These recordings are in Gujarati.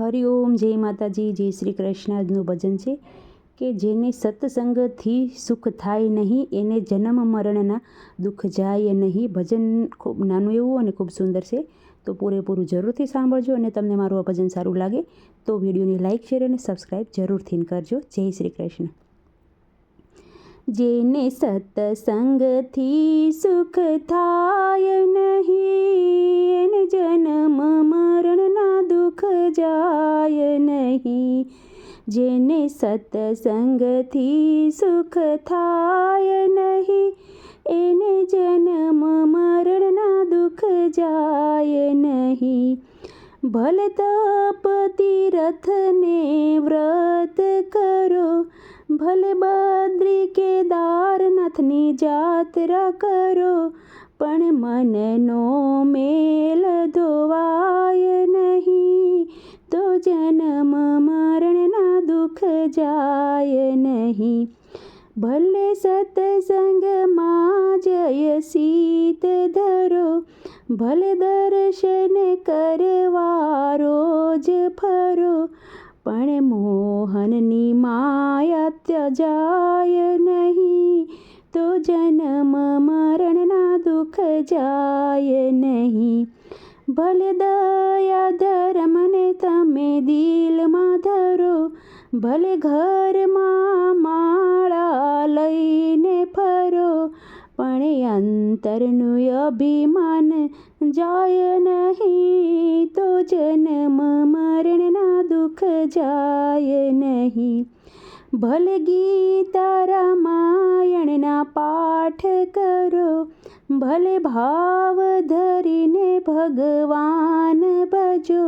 હરિઓમ જય માતાજી, જય શ્રી કૃષ્ણનું ભજન છે કે જેને સત્સંગથી સુખ થાય નહીં, એને જન્મ મરણના દુઃખ જાય નહીં. ભજન ખૂબ નાનું એવું અને ખૂબ સુંદર છે. તો પૂરેપૂરું જરૂરથી સાંભળજો અને તમને મારું આ ભજન સારું લાગે તો વિડીયોને લાઇક શેર અને સબસ્ક્રાઈબ જરૂરથી કરજો. જય શ્રી કૃષ્ણ. જેને સત્સંગથી સુખ થાય નહીં નહીં. જેને સત્સંગથી સુખ થાય નહીં, એને જન્મ મરણના દુઃખ જાય નહીં. ભલ તપ તીરથને વ્રત કરો ભલે બદ્રી કેદારનાથની જાત્રા કરો, પણ મનનો મેલ ધોવાય નહીં. જન્મ મરણના દુઃખ જાય નહીં. ભલે સત્સંગમાં જય સીત ધરો, ભલે દર્શન કરવા રોજ ફરો, પણ મોહનની માયા ત્યજાય નહીં. તો જન્મ મરણના દુઃખ જાય નહીં. ભલે દયા ધર્મને તમે દિલમાં ધરો, ભલે ઘરમાં માળા લઈને ફરો, પણ અંતરનું અભિમાન જાય નહીં, તો જન્મ મરણના દુઃખ જાય નહીં. ભલે ગીતા રામાયણના પાઠ કરો ભલે ભાવ ધરીને ભગવાન ભજો,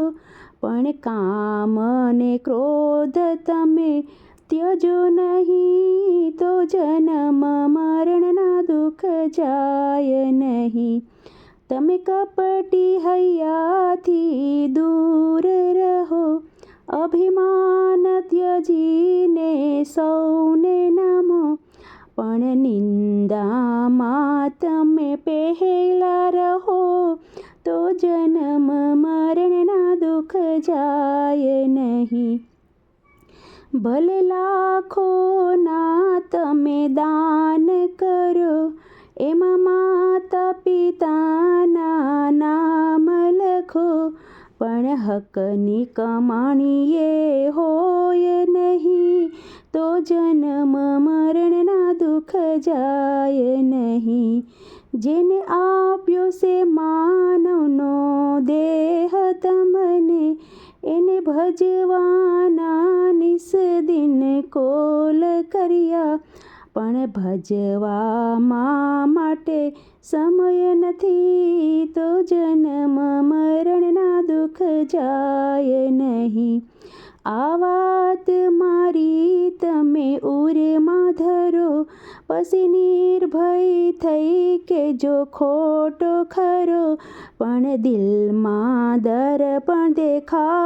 પણ કામ ને ક્રોધ તમે ત્યજો નહીં, તો જન્મ મરણના દુઃખ જાય નહીં. તમે કપટી હૈયાથી દૂર રહો, અભિમાન ત્યજીને સૌને નમો પણ નિંદામાં તમે પહેલા રહો, તો જન્મ મરણના દુઃખ જાય નહીં. ભલે લાખો ના તમે દાન કરો, એમાં માતા પિતાના નામ લખો, પણ હકની કમાણીએ હોય નહીં. તો જન્મ મરણના દુઃખ જાય નહીં. જેને આપ્યો છે માનવનો દેહ તમને, એને ભજવાના નિસ દિન કોલ કર્યા. પણ ભજવામાં માટે સમય નથી, તો જન્મ મરણના દુઃખ જાય નહીં. આ વાત મારી તમે ઉરમાં ધરો પછી નિર્ભય થઈ કે જો ખોટો ખરો પણ દિલમાં દર્પણ દેખા